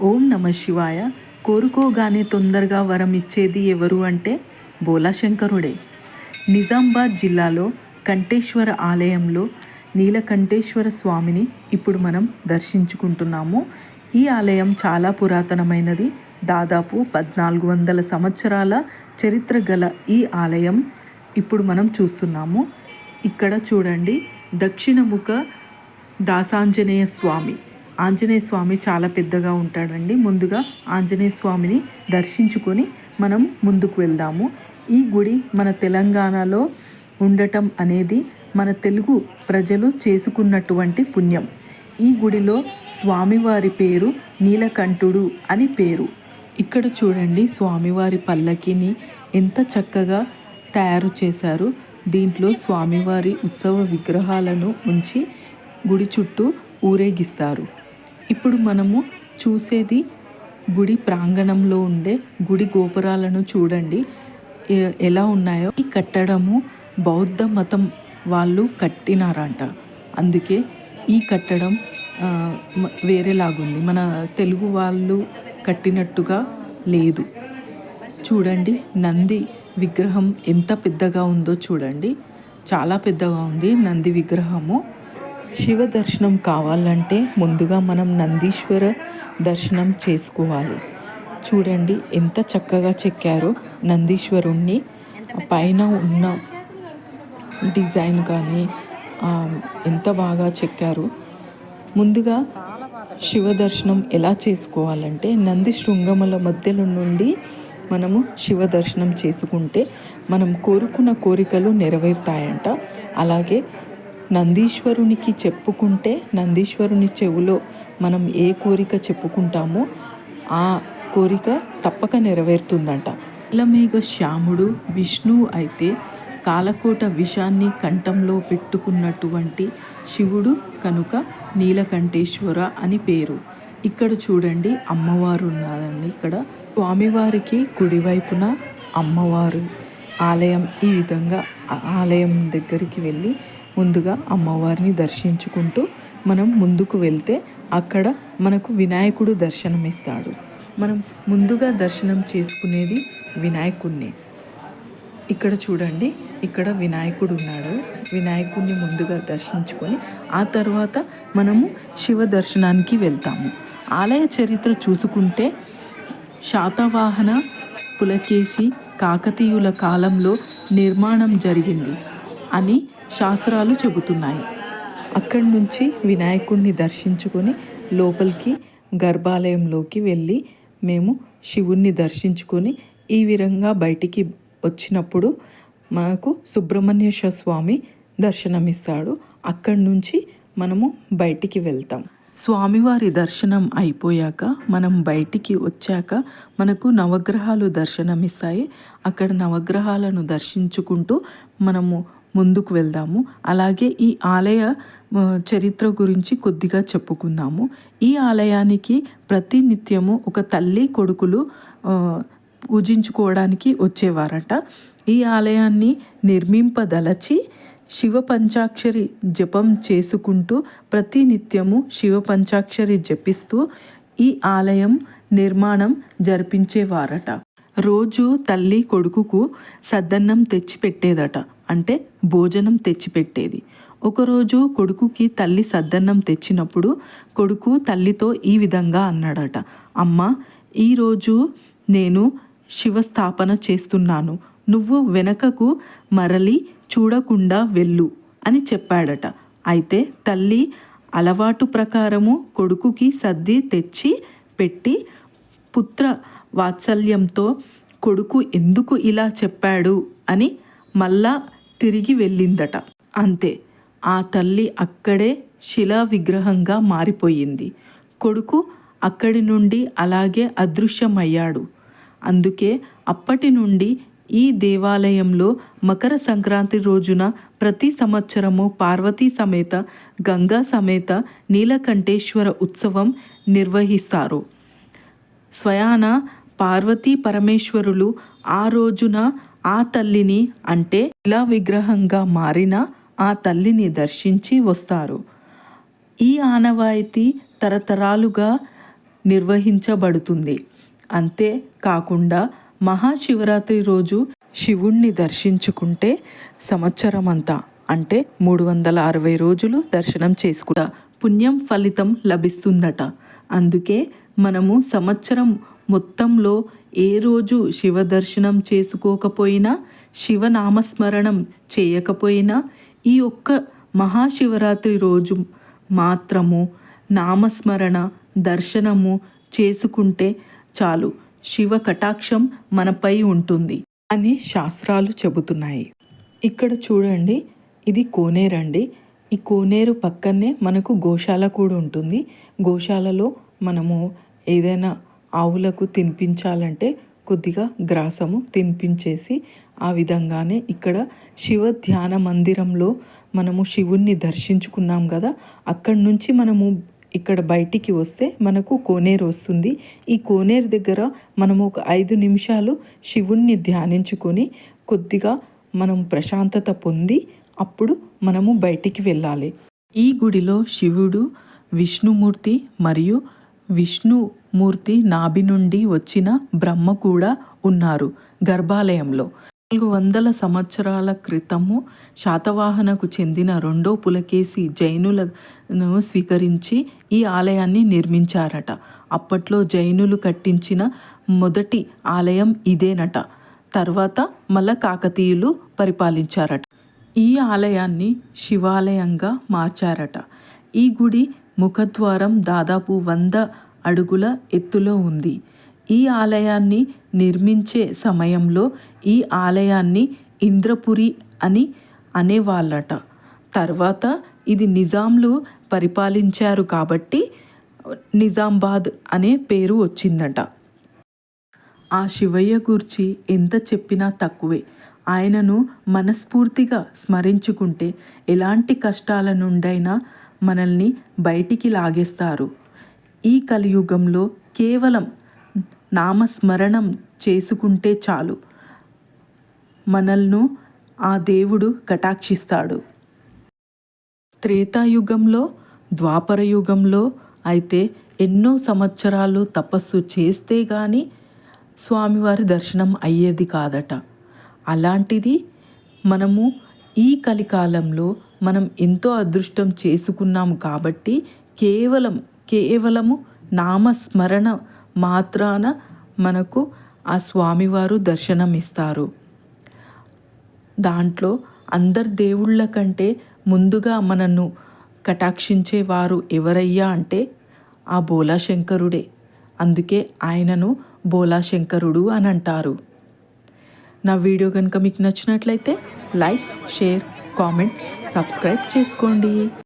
ఓం నమ శివాయ. కోరుకోగానే తొందరగా వరం ఇచ్చేది ఎవరు అంటే బోలాశంకరుడే. నిజామాబాద్ జిల్లాలో కంఠేశ్వర ఆలయంలో నీలకంఠేశ్వర స్వామిని ఇప్పుడు మనం దర్శించుకుంటున్నాము. ఈ ఆలయం చాలా పురాతనమైనది. దాదాపు పద్నాలుగు వందల సంవత్సరాల చరిత్ర గల ఈ ఆలయం ఇప్పుడు మనం చూస్తున్నాము. ఇక్కడ చూడండి దక్షిణముఖ దాసాంజనేయ స్వామి. ఆంజనేయ స్వామి చాలా పెద్దగా ఉంటాడండి. ముందుగా ఆంజనేయ స్వామిని దర్శించుకొని మనం ముందుకు వెళ్దాము. ఈ గుడి మన తెలంగాణలో ఉండటం అనేది మన తెలుగు ప్రజలు చేసుకున్నటువంటి పుణ్యం. ఈ గుడిలో స్వామివారి పేరు నీలకంఠుడు అని పేరు. ఇక్కడ చూడండి స్వామివారి పల్లకిని ఎంత చక్కగా తయారు చేశారు. దీంట్లో స్వామివారి ఉత్సవ విగ్రహాలను ఉంచి గుడి చుట్టూ ఊరేగిస్తారు. ఇప్పుడు మనము చూసేది గుడి ప్రాంగణంలో ఉండే గుడి గోపురాలను చూడండి. ఎలా ఉన్నాయో. ఈ కట్టడము బౌద్ధ మతం వాళ్ళు కట్టినారంట. అందుకే ఈ కట్టడం వేరేలాగుంది. మన తెలుగు వాళ్ళు కట్టినట్టుగా లేదు. చూడండి నంది విగ్రహం ఎంత పెద్దగా ఉందో చూడండి. చాలా పెద్దగా ఉంది నంది విగ్రహము. శివ దర్శనం కావాలంటే ముందుగా మనం నందీశ్వర దర్శనం చేసుకోవాలి. చూడండి ఎంత చక్కగా చెక్కారో నందీశ్వరుణ్ణి. పైన ఉన్న డిజైన్ కానీ ఎంత బాగా చెక్కారు. ముందుగా శివ దర్శనం ఎలా చేసుకోవాలంటే నంది శృంగముల మధ్యలో నుండి మనము శివ దర్శనం చేసుకుంటే మనం కోరుకున్న కోరికలు నెరవేరుతాయంట. అలాగే నందీశ్వరునికి చెప్పుకుంటే నందీశ్వరుని చెవులో మనం ఏ కోరిక చెప్పుకుంటామో ఆ కోరిక తప్పక నెరవేరుతుందంట. ఇలమేఘ శ్యాముడు విష్ణువు అయితే కాలకోట విషాన్ని కంఠంలో పెట్టుకున్నటువంటి శివుడు కనుక నీలకంఠేశ్వర అని పేరు. ఇక్కడ చూడండి అమ్మవారు ఉన్నారండి ఇక్కడ. స్వామివారికి కుడివైపున అమ్మవారు. ఆలయం ఈ విధంగా ఆలయం దగ్గరికి వెళ్ళి ముందుగా అమ్మవారిని దర్శించుకుంటూ మనం ముందుకు వెళ్తే అక్కడ మనకు వినాయకుడు దర్శనమిస్తాడు. మనం ముందుగా దర్శనం చేసుకునేది వినాయకుడిని ఇక్కడ చూడండి ఇక్కడ వినాయకుడు ఉన్నాడు. వినాయకుడిని ముందుగా దర్శించుకొని ఆ తర్వాత మనము శివ దర్శనానికి వెళ్తాము. ఆలయ చరిత్ర చూసుకుంటే శాతవాహన పులకేశి కాకతీయుల కాలంలో నిర్మాణం జరిగింది అని శాస్త్రాలు చెబుతున్నాయి. అక్కడి నుంచి వినాయకుడిని దర్శించుకొని లోపలికి గర్భాలయంలోకి వెళ్ళి మేము శివుణ్ణి దర్శించుకొని ఈ విధంగా బయటికి వచ్చినప్పుడు మనకు సుబ్రహ్మణ్యేశ్వర స్వామి దర్శనమిస్తాడు. అక్కడి నుంచి మనము బయటికి వెళ్తాం. స్వామివారి దర్శనం అయిపోయాక మనం బయటికి వచ్చాక మనకు నవగ్రహాలు దర్శనమిస్తాయి. అక్కడ నవగ్రహాలను దర్శించుకుంటూ మనము ముందుకు వెళ్దాము. అలాగే ఈ ఆలయ చరిత్ర గురించి కొద్దిగా చెప్పుకుందాము. ఈ ఆలయానికి ప్రతి నిత్యము ఒక తల్లి కొడుకులు పూజించుకోవడానికి వచ్చేవారట. ఈ ఆలయాన్ని నిర్మింపదలచి శివ పంచాక్షరి జపం చేసుకుంటూ ప్రతి నిత్యము శివ పంచాక్షరి జపిస్తూ ఈ ఆలయం నిర్మాణం జరిపించేవారట. రోజు తల్లి కొడుకుకు సద్దన్నం తెచ్చిపెట్టేదట. అంటే భోజనం తెచ్చిపెట్టేది. ఒకరోజు కొడుకుకి తల్లి సద్దన్నం తెచ్చినప్పుడు కొడుకు తల్లితో ఈ విధంగా అన్నాడట. అమ్మ ఈరోజు నేను శివస్థాపన చేస్తున్నాను. నువ్వు వెనకకు మరలి చూడకుండా వెళ్ళు అని చెప్పాడట. అయితే తల్లి అలవాటు ప్రకారము కొడుకుకి సర్ది తెచ్చి పెట్టి పుత్ర వాత్సల్యంతో కొడుకు ఎందుకు ఇలా చెప్పాడు అని మళ్ళా తిరిగి వెళ్ళిందట. అంతే ఆ తల్లి అక్కడే శిలా విగ్రహంగా మారిపోయింది. కొడుకు అక్కడి నుండి అలాగే అదృశ్యమయ్యాడు. అందుకే అప్పటి నుండి ఈ దేవాలయంలో మకర సంక్రాంతి రోజున ప్రతి సంవత్సరము పార్వతీ సమేత గంగా సమేత నీలకంఠేశ్వర ఉత్సవం నిర్వహిస్తారు. స్వయాన పార్వతీ పరమేశ్వరులు ఆ రోజున ఆ తల్లిని అంటే ఇలా విగ్రహంగా మారిన ఆ తల్లిని దర్శించి వస్తారు. ఈ ఆనవాయితీ తరతరాలుగా నిర్వహించబడుతుంది. అంతే కాకుండా మహాశివరాత్రి రోజు శివుణ్ణి దర్శించుకుంటే సంవత్సరం అంతా అంటే మూడు వందల అరవై రోజులు దర్శనం చేసుకుంటా పుణ్యం ఫలితం లభిస్తుందట. అందుకే మనము సంవత్సరం మొత్తంలో ఏ రోజు శివ దర్శనం చేసుకోకపోయినా శివనామస్మరణం చేయకపోయినా ఈ ఒక్క మహాశివరాత్రి రోజు మాత్రము నామస్మరణ దర్శనము చేసుకుంటే చాలు. శివ కటాక్షం మనపై ఉంటుంది అని శాస్త్రాలు చెబుతున్నాయి. ఇక్కడ చూడండి ఇది కోనేరండి. ఈ కోనేరు పక్కనే మనకు గోశాల కూడా ఉంటుంది. గోశాలలో మనము ఏదైనా ఆవులకు తినిపించాలంటే కొద్దిగా గ్రాసము తినిపించేసి ఆ విధంగానే ఇక్కడ శివ ధ్యాన మందిరంలో మనము శివుణ్ణి దర్శించుకున్నాం కదా. అక్కడి నుంచి మనము ఇక్కడ బయటికి వస్తే మనకు కోనేరు వస్తుంది. ఈ కోనేరు దగ్గర మనము ఒక ఐదు నిమిషాలు శివుణ్ణి ధ్యానించుకొని కొద్దిగా మనం ప్రశాంతత పొంది అప్పుడు మనము బయటికి వెళ్ళాలి. ఈ గుడిలో శివుడు విష్ణుమూర్తి మరియు విష్ణుమూర్తి నాభి నుండి వచ్చిన బ్రహ్మ కూడా ఉన్నారు గర్భాలయంలో. నాలుగు వందల సంవత్సరాల క్రితము శాతవాహనకు చెందిన రెండో పులకేసి జైనులను స్వీకరించి ఈ ఆలయాన్ని నిర్మించారట. అప్పట్లో జైనులు కట్టించిన మొదటి ఆలయం ఇదేనట. తర్వాత మళ్ళా కాకతీయులు పరిపాలించారట. ఈ ఆలయాన్ని శివాలయంగా మార్చారట. ఈ గుడి ముఖద్వారం దాదాపు వంద అడుగుల ఎత్తులో ఉంది. ఈ ఆలయాన్ని నిర్మించే సమయంలో ఈ ఆలయాన్ని ఇంద్రపురి అని అనేవాళ్ళట. తర్వాత ఇది నిజాంలు పరిపాలించారు కాబట్టి నిజాంబాద్ అనే పేరు వచ్చిందట. ఆ శివయ్య గురించి ఎంత చెప్పినా తక్కువే. ఆయనను మనస్ఫూర్తిగా స్మరించుకుంటే ఎలాంటి కష్టాల నుండైనా మనల్ని బయటికి లాగేస్తారు. ఈ కలియుగంలో కేవలం నామస్మరణం చేసుకుంటే చాలు. మనల్ను ఆ దేవుడు కటాక్షిస్తాడు. త్రేతాయుగంలో ద్వాపర యుగంలో అయితే ఎన్నో సంవత్సరాలు తపస్సు చేస్తే కానీ స్వామివారి దర్శనం అయ్యేది కాదట. అలాంటిది మనము ఈ కలికాలంలో మనం ఎంతో అదృష్టం చేసుకున్నాము కాబట్టి కేవలం కేవలము నామస్మరణ మాత్రాన మనకు ఆ స్వామివారు దర్శనం ఇస్తారు దాంట్లో అందరి దేవుళ్ళ కంటే ముందుగా మనను కటాక్షించేవారు ఎవరయ్యా అంటే ఆ బోలాశంకరుడే. అందుకే ఆయనను బోలాశంకరుడు అని అంటారు. నా వీడియో కనుక మీకు నచ్చినట్లయితే లైక్ షేర్ కామెంట్ సబ్స్క్రైబ్ చేసుకోండి.